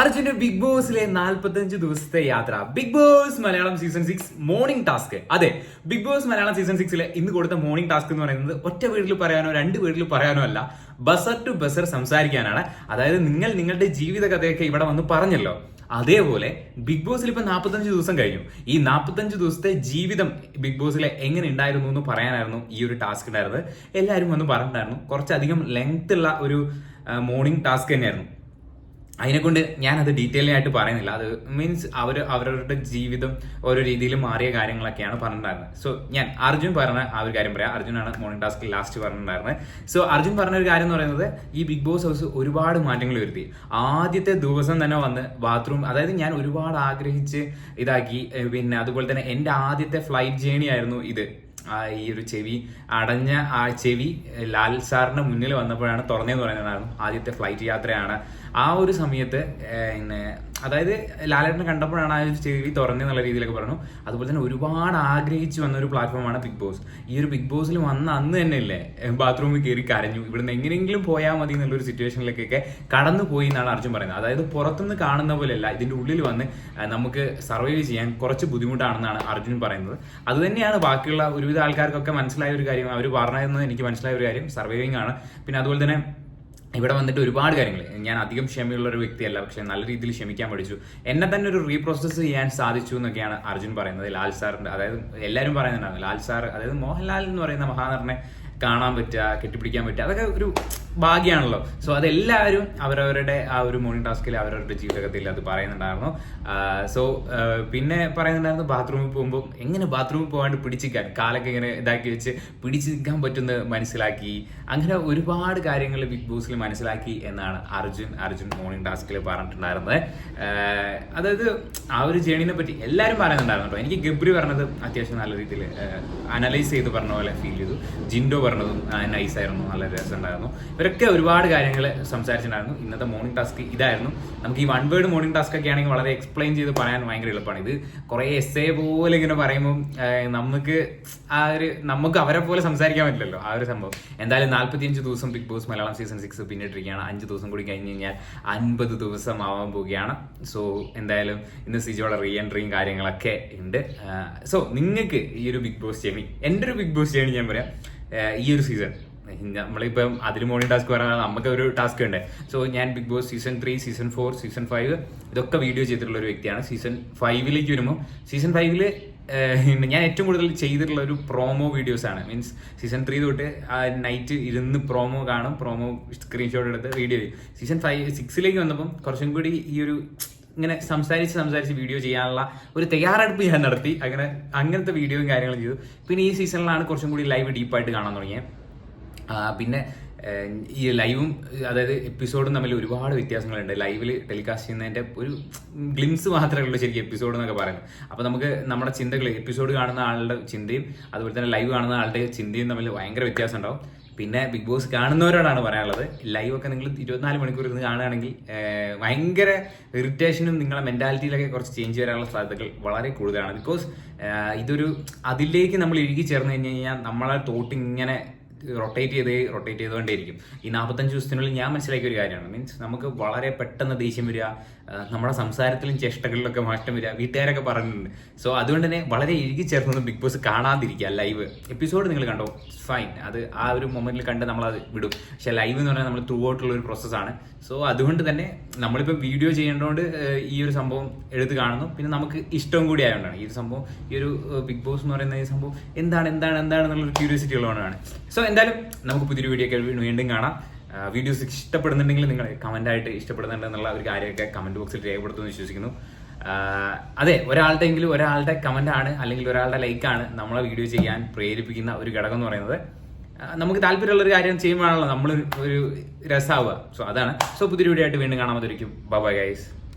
അർജുന്റെ ബിഗ് ബോസിലെ നാൽപ്പത്തഞ്ച് ദിവസത്തെ യാത്ര. Bigg Boss Malayalam season six morning task അതെ ബിഗ് ബോസ് മലയാളം സീസൺ സിക്സിലെ ഇന്ന് കൊടുത്ത മോർണിംഗ് ടാസ്ക് എന്ന് പറയുന്നത് ഒറ്റ വീട്ടിൽ പറയാനോ രണ്ട് വീട്ടിൽ പറയാനോ അല്ല ബസർ ടു ബസർ സംസാരിക്കാനാണ്. അതായത് നിങ്ങൾ നിങ്ങളുടെ ജീവിത കഥയൊക്കെ ഇവിടെ വന്ന് പറഞ്ഞല്ലോ. അതേപോലെ ബിഗ് ബോസിൽ ഇപ്പൊ നാൽപ്പത്തഞ്ച് ദിവസം കഴിഞ്ഞു. ഈ നാൽപ്പത്തഞ്ച് ദിവസത്തെ ജീവിതം ബിഗ് ബോസിലെ എങ്ങനെ ഉണ്ടായിരുന്നു എന്ന് പറയാനായിരുന്നു ഈ ഒരു ടാസ്ക് ഉണ്ടായിരുന്നത്. എല്ലാവരും വന്ന് പറഞ്ഞിട്ടുണ്ടായിരുന്നു. കുറച്ചധികം ലെങ്ത് ഉള്ള ഒരു മോർണിംഗ് ടാസ്ക് തന്നെയായിരുന്നു. അതിനെക്കൊണ്ട് ഞാനത് ഡീറ്റെയിൽ ആയിട്ട് പറയുന്നില്ല. അത് മീൻസ് അവർ അവരുടെ ജീവിതം ഓരോ രീതിയിൽ മാറിയ കാര്യങ്ങളൊക്കെയാണ് പറഞ്ഞിട്ടുണ്ടായിരുന്നത്. സോ ഞാൻ അർജുൻ പറഞ്ഞ ആ ഒരു കാര്യം പറയാം. അർജുനാണ് മോർണിംഗ് ടാസ്ക് ലാസ്റ്റ് പറഞ്ഞിട്ടുണ്ടായിരുന്നത്. സോ അർജുൻ പറഞ്ഞ ഒരു കാര്യം എന്ന് പറയുന്നത് ഈ ബിഗ് ബോസ് ഹൗസ് ഒരുപാട് മാറ്റങ്ങൾ വരുത്തി. ആദ്യത്തെ ദിവസം തന്നെ വന്ന് ബാത്റൂം അതായത് ഞാൻ ഒരുപാട് ആഗ്രഹിച്ച് ഇതാക്കി. പിന്നെ അതുപോലെ തന്നെ എന്റെ ആദ്യത്തെ ഫ്ലൈറ്റ് ജേണി ആയിരുന്നു ഇത്. ഈ ഒരു ചെവി അടഞ്ഞ ആ ചെവി ലാൽ സാറിന്റെ മുന്നിൽ വന്നപ്പോഴാണ് തുറന്നേന്ന് പറയുന്നതായിരുന്നു ആദ്യത്തെ ഫ്ലൈറ്റ് യാത്രയാണ്. ആ ഒരു സമയത്ത് പിന്നെ അതായത് ലാലേട്ടനെ കണ്ടപ്പോഴാണ് ആ ഒരു ചെവി തുറന്നെന്നുള്ള രീതിയിലൊക്കെ പറഞ്ഞു. അതുപോലെ തന്നെ ഒരുപാട് ആഗ്രഹിച്ചു വന്ന ഒരു പ്ലാറ്റ്ഫോമാണ് ബിഗ് ബോസ്. ഈ ഒരു ബിഗ് ബോസിൽ വന്ന അന്ന് തന്നെ ഇല്ലേ ബാത്റൂമിൽ കയറി കരഞ്ഞു. ഇവിടുന്ന് എങ്ങനെയെങ്കിലും പോയാൽ മതി എന്നുള്ളൊരു സിറ്റുവേഷനിലേക്കൊക്കെ കടന്നു പോയി എന്നാണ് അർജുൻ പറയുന്നത്. അതായത് പുറത്തുനിന്ന് കാണുന്ന പോലെയല്ല ഇതിന്റെ ഉള്ളിൽ വന്ന് നമുക്ക് സർവൈവ് ചെയ്യാൻ കുറച്ച് ബുദ്ധിമുട്ടാണെന്നാണ് അർജുൻ പറയുന്നത്. അതുതന്നെയാണ് ബാക്കിയുള്ള ഒരുവിധ ആൾക്കാർക്കൊക്കെ മനസ്സിലായ ഒരു കാര്യം. അവർ പറഞ്ഞതെന്ന് എനിക്ക് മനസ്സിലായ ഒരു കാര്യം സർവൈവിംഗ് ആണ്. പിന്നെ അതുപോലെ തന്നെ ഇവിടെ വന്നിട്ട് ഒരുപാട് കാര്യങ്ങൾ ഞാൻ അധികം ക്ഷമയുള്ള ഒരു വ്യക്തിയല്ല പക്ഷെ നല്ല രീതിയിൽ ക്ഷമിക്കാൻ പഠിച്ചു. എന്നെ തന്നെ ഒരു റീപ്രോസസ് ചെയ്യാൻ സാധിച്ചു എന്നൊക്കെയാണ് അർജുൻ പറയുന്നത്. ലാൽ സാറിന്റെ അതായത് എല്ലാവരും പറയുന്നുണ്ടായിരുന്നു ലാൽ സാർ അതായത് മോഹൻലാൽ എന്ന് പറയുന്ന മഹാനടനെ കാണാൻ പറ്റുക കെട്ടിപ്പിടിക്കാൻ പറ്റുക അതൊക്കെ ഒരു ഭാഗ്യമാണല്ലോ സോ അതെല്ലാവരും അവരവരുടെ ആ ഒരു മോർണിംഗ് ടാസ്കിൽ അവരവരുടെ ജീവിതത്തിൽ അത് പറയുന്നുണ്ടായിരുന്നു. സോ പിന്നെ പറയുന്നുണ്ടായിരുന്നു ബാത്റൂമിൽ പോകുമ്പോൾ എങ്ങനെ ബാത്റൂമിൽ പോകാണ്ട് പിടിച്ചിരിക്കാൻ? കാലൊക്കെ ഇങ്ങനെ ഇതാക്കി വെച്ച് പിടിച്ചു നിൽക്കാൻ പറ്റുന്ന മനസ്സിലാക്കി. അങ്ങനെ ഒരുപാട് കാര്യങ്ങൾ ബിഗ് ബോസിൽ മനസ്സിലാക്കി എന്നാണ് അർജുൻ അർജുൻ മോർണിംഗ് ടാസ്കിൽ പറഞ്ഞിട്ടുണ്ടായിരുന്നത്. അതായത് ആ ഒരു ജേണിനെ പറ്റി എല്ലാവരും പറയുന്നുണ്ടായിരുന്നു കേട്ടോ. എനിക്ക് ഗബ്രി പറഞ്ഞത് അത്യാവശ്യം നല്ല രീതിയിൽ അനലൈസ് ചെയ്ത് പറഞ്ഞ പോലെ ഫീൽ ചെയ്തു. ജിൻഡോ പറഞ്ഞതും നൈസായിരുന്നു നല്ല രസമുണ്ടായിരുന്നു. ഇവരൊക്കെ ഒരുപാട് കാര്യങ്ങൾ സംസാരിച്ചിട്ടുണ്ടായിരുന്നു. ഇന്നത്തെ മോർണിംഗ് ടാസ്ക് ഇതായിരുന്നു. നമുക്ക് ഈ വൺ വേർഡ് മോർണിംഗ് ടാസ്ക് ഒക്കെ ആണെങ്കിൽ വളരെ എക്സ്പ്ലെയിൻ ചെയ്ത് പറയാൻ ഭയങ്കര എളുപ്പമാണ്. ഇത് കുറേ എസ് എ പോലെ ഇങ്ങനെ പറയുമ്പോൾ നമുക്ക് ആ ഒരു നമുക്ക് അവരെ പോലെ സംസാരിക്കാൻ പറ്റില്ലല്ലോ ആ ഒരു സംഭവം. എന്തായാലും നാല്പത്തിയഞ്ച് ദിവസം Bigg Boss Malayalam season six പിന്നിട്ടിരിക്കുകയാണ്. അഞ്ച് ദിവസം കൂടി കഴിഞ്ഞ് കഴിഞ്ഞാൽ അൻപത് ദിവസം ആവാൻ പോവുകയാണ്. സോ എന്തായാലും ഇന്ന് സിജോയുടെ റീ എൻട്രിയും കാര്യങ്ങളൊക്കെ ഉണ്ട്. സോ നിങ്ങൾക്ക് ഈ ഒരു ബിഗ് ബോസ് ജേണി എന്റെ ഒരു ബിഗ് ബോസ് ജേണി ഞാൻ പറയാം. ഈ ഒരു സീസൺ നമ്മളിപ്പം അതിൽ മോർണിംഗ് ടാസ്ക് പറയാൻ നമുക്ക് ഒരു ടാസ്ക് ഉണ്ട്. സോ ഞാൻ Bigg Boss season three season four season five ഇതൊക്കെ വീഡിയോ ചെയ്തിട്ടുള്ള ഒരു വ്യക്തിയാണ്. സീസൺ ഫൈവിലേക്ക് വരുമ്പോൾ സീസൺ ഫൈവിൽ ഞാൻ ഏറ്റവും കൂടുതൽ ചെയ്തിട്ടുള്ള ഒരു പ്രോമോ വീഡിയോസ് ആണ്. മീൻസ് സീസൺ ത്രീ തൊട്ട് നൈറ്റ് ഇരുന്ന് പ്രോമോ കാണും പ്രോമോ സ്ക്രീൻഷോട്ട് എടുത്ത് വീഡിയോ ചെയ്യും. സീസൺ ഫൈവ് സിക്സിലേക്ക് വന്നപ്പം കുറച്ചും കൂടി ഈ ഒരു ഇങ്ങനെ സംസാരിച്ച് സംസാരിച്ച് വീഡിയോ ചെയ്യാനുള്ള ഒരു തയ്യാറെടുപ്പ് ഞാൻ നടത്തി. അങ്ങനെ അങ്ങനത്തെ വീഡിയോയും കാര്യങ്ങളും ചെയ്തു. പിന്നെ ഈ സീസണിലാണ് കുറച്ചും കൂടി ലൈവ് ഡീപ്പായിട്ട് കാണാൻ തുടങ്ങിയത്. പിന്നെ ഈ ലൈവും അതായത് എപ്പിസോഡും തമ്മിൽ ഒരുപാട് വ്യത്യാസങ്ങളുണ്ട്. ലൈവിൽ ടെലികാസ്റ്റ് ചെയ്യുന്നതിന്റെ ഒരു ഗ്ലിംസ് മാത്രമേ ഉള്ളൂ ശരിക്കും എപ്പിസോഡ് എന്നൊക്കെ പറയുന്നത്. അപ്പോൾ നമുക്ക് നമ്മുടെ ചിന്തകൾ എപ്പിസോഡ് കാണുന്ന ആളുടെ ചിന്തയും അതുപോലെ തന്നെ ലൈവ് കാണുന്ന ആളുടെ ചിന്തയും തമ്മിൽ ഭയങ്കര വ്യത്യാസം ഉണ്ടാവും. പിന്നെ ബിഗ് ബോസ് കാണുന്നവരോടാണ് പറയാനുള്ളത്. ലൈവ് ഒക്കെ നിങ്ങൾ ഇരുപത്തിനാല് മണിക്കൂർ ഇരുന്ന് കാണുകയാണെങ്കിൽ ഭയങ്കര ഇറിറ്റേഷനും നിങ്ങളെ മെന്റാലിറ്റിയിലൊക്കെ കുറച്ച് ചേഞ്ച് വരാനുള്ള സാധ്യതകൾ വളരെ കൂടുതലാണ്. ബിക്കോസ് ഇതൊരു അതിലേക്ക് നമ്മൾ ഇഴുകി ചേർന്ന് കഴിഞ്ഞ് കഴിഞ്ഞാൽ നമ്മളെ തോട്ട് ഇങ്ങനെ റൊട്ടേറ്റ് ചെയ്ത് റൊട്ടേറ്റ് ചെയ്തുകൊണ്ടേയിരിക്കും ഈ നാൽപ്പത്തഞ്ച് ദിവസത്തിനുള്ളിൽ ഞാൻ മനസ്സിലാക്കിയ ഒരു കാര്യമാണ്. മീൻസ് നമുക്ക് വളരെ പെട്ടെന്ന് ദേഷ്യം വരിക നമ്മുടെ സംസാരത്തിലും ചേഷ്ടകളിലൊക്കെ മാറ്റം വരിക വീട്ടുകാരൊക്കെ പറഞ്ഞിട്ടുണ്ട് സോ അതുകൊണ്ട് തന്നെ വളരെ ഇഴുകി ചേർന്നൊന്നും ബിഗ് ബോസ് കാണാതിരിക്കുക ലൈവ് എപ്പിസോഡ് നിങ്ങൾ കണ്ടോ? ഫൈൻ അത് ആ ഒരു മൊമെന്റിൽ കണ്ട് നമ്മൾ അത് വിടും. പക്ഷെ ലൈവ് എന്ന് പറഞ്ഞാൽ നമ്മൾ ത്രൂ ഔട്ടുള്ള ഒരു പ്രോസസ്സാണ് സോ അതുകൊണ്ട് തന്നെ നമ്മളിപ്പോൾ വീഡിയോ ചെയ്യേണ്ടതുകൊണ്ട് ഈ ഒരു സംഭവം എടുത്ത് കാണുന്നു. പിന്നെ നമുക്ക് ഇഷ്ടം കൂടി ആയതുകൊണ്ടാണ് ഈ ഒരു സംഭവം ഈ ഒരു ബിഗ് ബോസ് എന്ന് പറയുന്ന ഈ സംഭവം എന്താണ് എന്താണ് എന്താണ് എന്നുള്ളൊരു ക്യൂരിയോസിറ്റി ഉള്ളതുകൊണ്ടാണ്. സോ എന്തായാലും നമുക്ക് പുതിയൊരു വീഡിയോ ഒക്കെ വീണ്ടും കാണാം. വീഡിയോസ് ഇഷ്ടപ്പെടുന്നുണ്ടെങ്കിൽ നിങ്ങൾ കമന്റ് ആയിട്ട് ഇഷ്ടപ്പെടുന്നുണ്ട് എന്നുള്ള ഒരു കാര്യമൊക്കെ കമന്റ് ബോക്സിൽ രേഖപ്പെടുത്തുമെന്ന് വിശ്വസിക്കുന്നു. അതെ അതെ ഒരാളുടെയെങ്കിലും ഒരാളുടെ കമന്റ് ആണ് അല്ലെങ്കിൽ ഒരാളുടെ ലൈക്കാണ് നമ്മളെ വീഡിയോ ചെയ്യാൻ പ്രേരിപ്പിക്കുന്ന ഒരു ഘടകം എന്ന് പറയുന്നത്. നമുക്ക് താല്പര്യമുള്ള ഒരു കാര്യം ചെയ്യുമ്പോഴാണല്ലോ നമ്മൾ ഒരു രസാവുക. സോ അതാണ്. സോ പുതിയൊരു വീഡിയോ ആയിട്ട് വീണ്ടും കാണാൻ മതിരിക്കും ബൈ ഗൈസ്